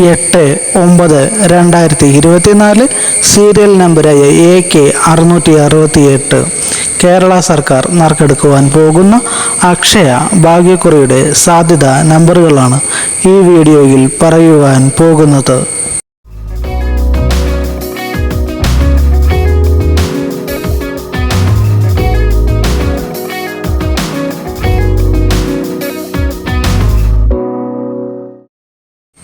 എട്ട് ഒമ്പത് രണ്ടായിരത്തി ഇരുപത്തിനാല് സീരിയൽ നമ്പരായ എ കെ അറുന്നൂറ്റി അറുപത്തി എട്ട് കേരള സർക്കാർ നറുക്കെടുക്കുവാൻ പോകുന്ന അക്ഷയ ഭാഗ്യക്കുറിയുടെ സാധ്യത നമ്പറുകളാണ് ഈ വീഡിയോയിൽ പറയുവാൻ പോകുന്നത്.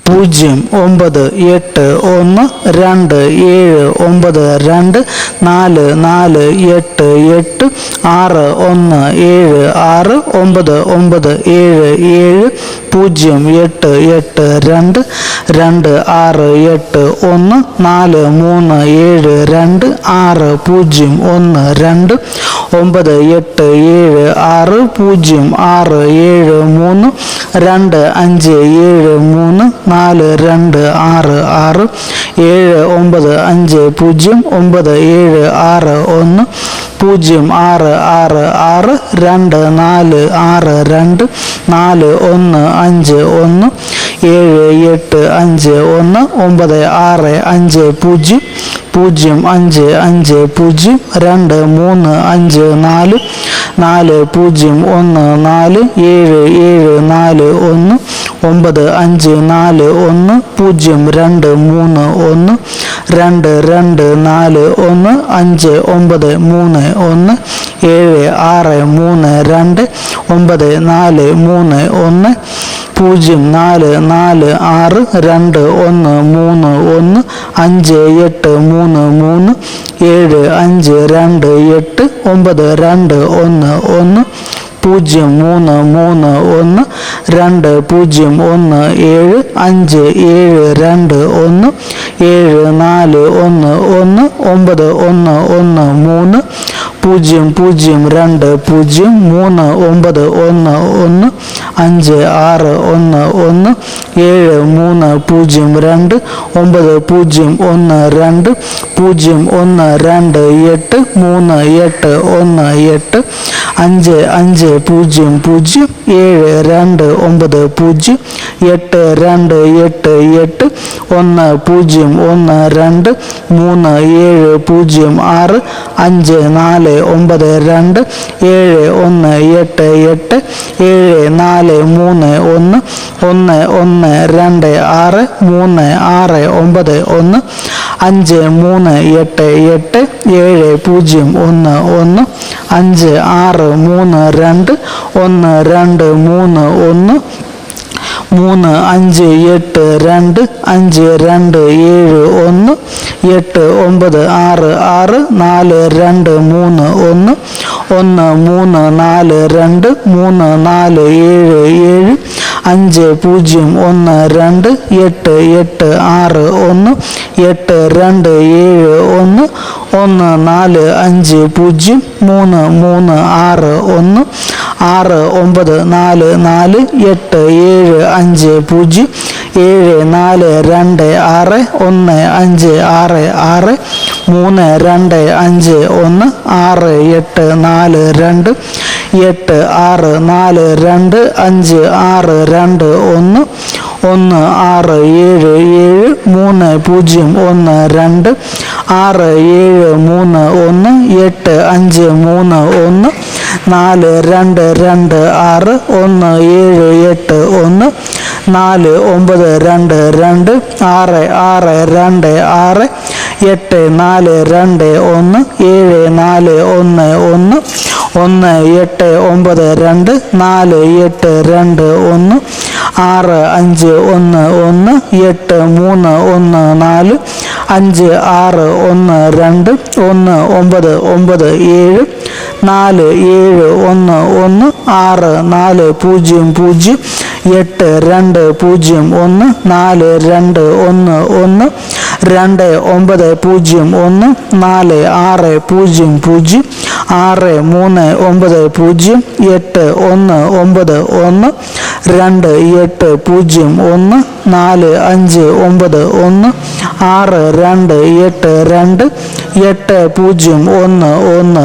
പൂജ്യം ഒമ്പത് എട്ട് ഒന്ന് രണ്ട് ഏഴ് ഒമ്പത് രണ്ട് നാല് നാല് എട്ട് എട്ട് ആറ് ഒന്ന് ഏഴ് ആറ് ഒമ്പത് ഒമ്പത് ഏഴ് ഏഴ് പൂജ്യം എട്ട് എട്ട് രണ്ട് രണ്ട് ആറ് എട്ട് ഒന്ന് നാല് മൂന്ന് ഏഴ് രണ്ട് ആറ് പൂജ്യം ഒന്ന് രണ്ട് ഒമ്പത് എട്ട് ഏഴ് ആറ് പൂജ്യം ആറ് ഏഴ് മൂന്ന് രണ്ട് അഞ്ച് ഏഴ് മൂന്ന് നാല് രണ്ട് ആറ് ആറ് ഏഴ് ഒമ്പത് അഞ്ച് പൂജ്യം ഒമ്പത് ഏഴ് ആറ് ഒന്ന് പൂജ്യം ആറ് ആറ് ആറ് രണ്ട് നാല് ആറ് രണ്ട് നാല് ഒന്ന് അഞ്ച് ഒന്ന് ഏഴ് എട്ട് അഞ്ച് ഒന്ന് ഒമ്പത് ആറ് അഞ്ച് പൂജ്യം പൂജ്യം അഞ്ച് അഞ്ച് പൂജ്യം രണ്ട് മൂന്ന് അഞ്ച് നാല് നാല് പൂജ്യം ഒന്ന് നാല് ഏഴ് ഏഴ് നാല് ഒന്ന് ഒമ്പത് അഞ്ച് നാല് ഒന്ന് പൂജ്യം രണ്ട് മൂന്ന് ഒന്ന് രണ്ട് രണ്ട് നാല് ഒന്ന് അഞ്ച് ഒമ്പത് മൂന്ന് ഒന്ന് ഏഴ് ആറ് മൂന്ന് രണ്ട് ഒമ്പത് നാല് മൂന്ന് ഒന്ന് പൂജ്യം നാല് നാല് ആറ് രണ്ട് ഒന്ന് മൂന്ന് ഒന്ന് അഞ്ച് എട്ട് മൂന്ന് മൂന്ന് ഏഴ് അഞ്ച് രണ്ട് എട്ട് ഒമ്പത് രണ്ട് ഒന്ന് ഒന്ന് പൂജ്യം മൂന്ന് മൂന്ന് ഒന്ന് രണ്ട് പൂജ്യം ഒന്ന് ഏഴ് അഞ്ച് ഏഴ് രണ്ട് ഒന്ന് ഏഴ് നാല് ഒന്ന് ഒന്ന് ഒമ്പത് ഒന്ന് ഒന്ന് മൂന്ന് പൂജ്യം പൂജ്യം രണ്ട് പൂജ്യം മൂന്ന് ഒമ്പത് ഒന്ന് ഒന്ന് അഞ്ച് ആറ് ഒന്ന് ഒന്ന് ഏഴ് മൂന്ന് പൂജ്യം രണ്ട് ഒമ്പത് പൂജ്യം ഒന്ന് രണ്ട് പൂജ്യം ഒന്ന് രണ്ട് എട്ട് മൂന്ന് എട്ട് ഒന്ന് എട്ട് അഞ്ച് അഞ്ച് പൂജ്യം പൂജ്യം ഏഴ് രണ്ട് ഒമ്പത് പൂജ്യം എട്ട് രണ്ട് എട്ട് എട്ട് ഒന്ന് പൂജ്യം ഒന്ന് രണ്ട് മൂന്ന് ഏഴ് പൂജ്യം ആറ് അഞ്ച് നാല് ഒമ്പത് രണ്ട് ഏഴ് ഒന്ന് എട്ട് എട്ട് ഏഴ് നാല് മൂന്ന് ഒന്ന് ഒന്ന് ഒന്ന് രണ്ട് ആറ് മൂന്ന് ആറ് ഒമ്പത് ഒന്ന് അഞ്ച് മൂന്ന് എട്ട് എട്ട് ഏഴ് പൂജ്യം ഒന്ന് ഒന്ന് അഞ്ച് ആറ് മൂന്ന് രണ്ട് ഒന്ന് രണ്ട് മൂന്ന് ഒന്ന് മൂന്ന് അഞ്ച് എട്ട് രണ്ട് അഞ്ച് രണ്ട് ഏഴ് ഒന്ന് എട്ട് ഒമ്പത് ആറ് ആറ് നാല് രണ്ട് മൂന്ന് ഒന്ന് ഒന്ന് മൂന്ന് നാല് രണ്ട് മൂന്ന് നാല് ഏഴ് ഏഴ് അഞ്ച് പൂജ്യം ഒന്ന് രണ്ട് എട്ട് എട്ട് ആറ് ഒന്ന് എട്ട് രണ്ട് ഏഴ് ഒന്ന് ഒന്ന് നാല് അഞ്ച് പൂജ്യം മൂന്ന് മൂന്ന് ആറ് ഒന്ന് ആറ് ഒമ്പത് നാല് നാല് എട്ട് ഏഴ് അഞ്ച് പൂജ്യം ഏഴ് നാല് രണ്ട് ആറ് ഒന്ന് അഞ്ച് ആറ് ആറ് മൂന്ന് രണ്ട് അഞ്ച് ഒന്ന് ആറ് എട്ട് നാല് രണ്ട് എട്ട് ആറ് നാല് രണ്ട് അഞ്ച് ആറ് രണ്ട് ഒന്ന് ഒന്ന് ആറ് ഏഴ് ഏഴ് മൂന്ന് പൂജ്യം ഒന്ന് രണ്ട് ആറ് ഏഴ് മൂന്ന് ഒന്ന് എട്ട് അഞ്ച് മൂന്ന് ഒന്ന് നാല് രണ്ട് രണ്ട് ആറ് ഒന്ന് ഏഴ് എട്ട് ഒന്ന് നാല് ഒമ്പത് രണ്ട് രണ്ട് ആറ് ആറ് രണ്ട് ആറ് എട്ട് നാല് രണ്ട് ഒന്ന് ഏഴ് നാല് ഒന്ന് ഒന്ന് ഒന്ന് എട്ട് ഒമ്പത് രണ്ട് നാല് എട്ട് രണ്ട് ഒന്ന് ആറ് അഞ്ച് ഒന്ന് ഒന്ന് എട്ട് മൂന്ന് ഒന്ന് നാല് അഞ്ച് ആറ് ഒന്ന് രണ്ട് ഒന്ന് ഒമ്പത് ഒമ്പത് ഏഴ് നാല് ഏഴ് ഒന്ന് ഒന്ന് ആറ് നാല് പൂജ്യം പൂജ്യം എട്ട് രണ്ട് പൂജ്യം ഒന്ന് നാല് രണ്ട് ഒന്ന് ഒന്ന് രണ്ട് ഒമ്പത് പൂജ്യം ഒന്ന് നാല് ആറ് പൂജ്യം പൂജ്യം ആറ് മൂന്ന് ഒമ്പത് പൂജ്യം എട്ട് ഒന്ന് ഒമ്പത് ഒന്ന് രണ്ട് എട്ട് പൂജ്യം ഒന്ന് നാല് അഞ്ച് ഒമ്പത് ഒന്ന് ആറ് രണ്ട് എട്ട് രണ്ട് എട്ട് പൂജ്യം ഒന്ന് ഒന്ന്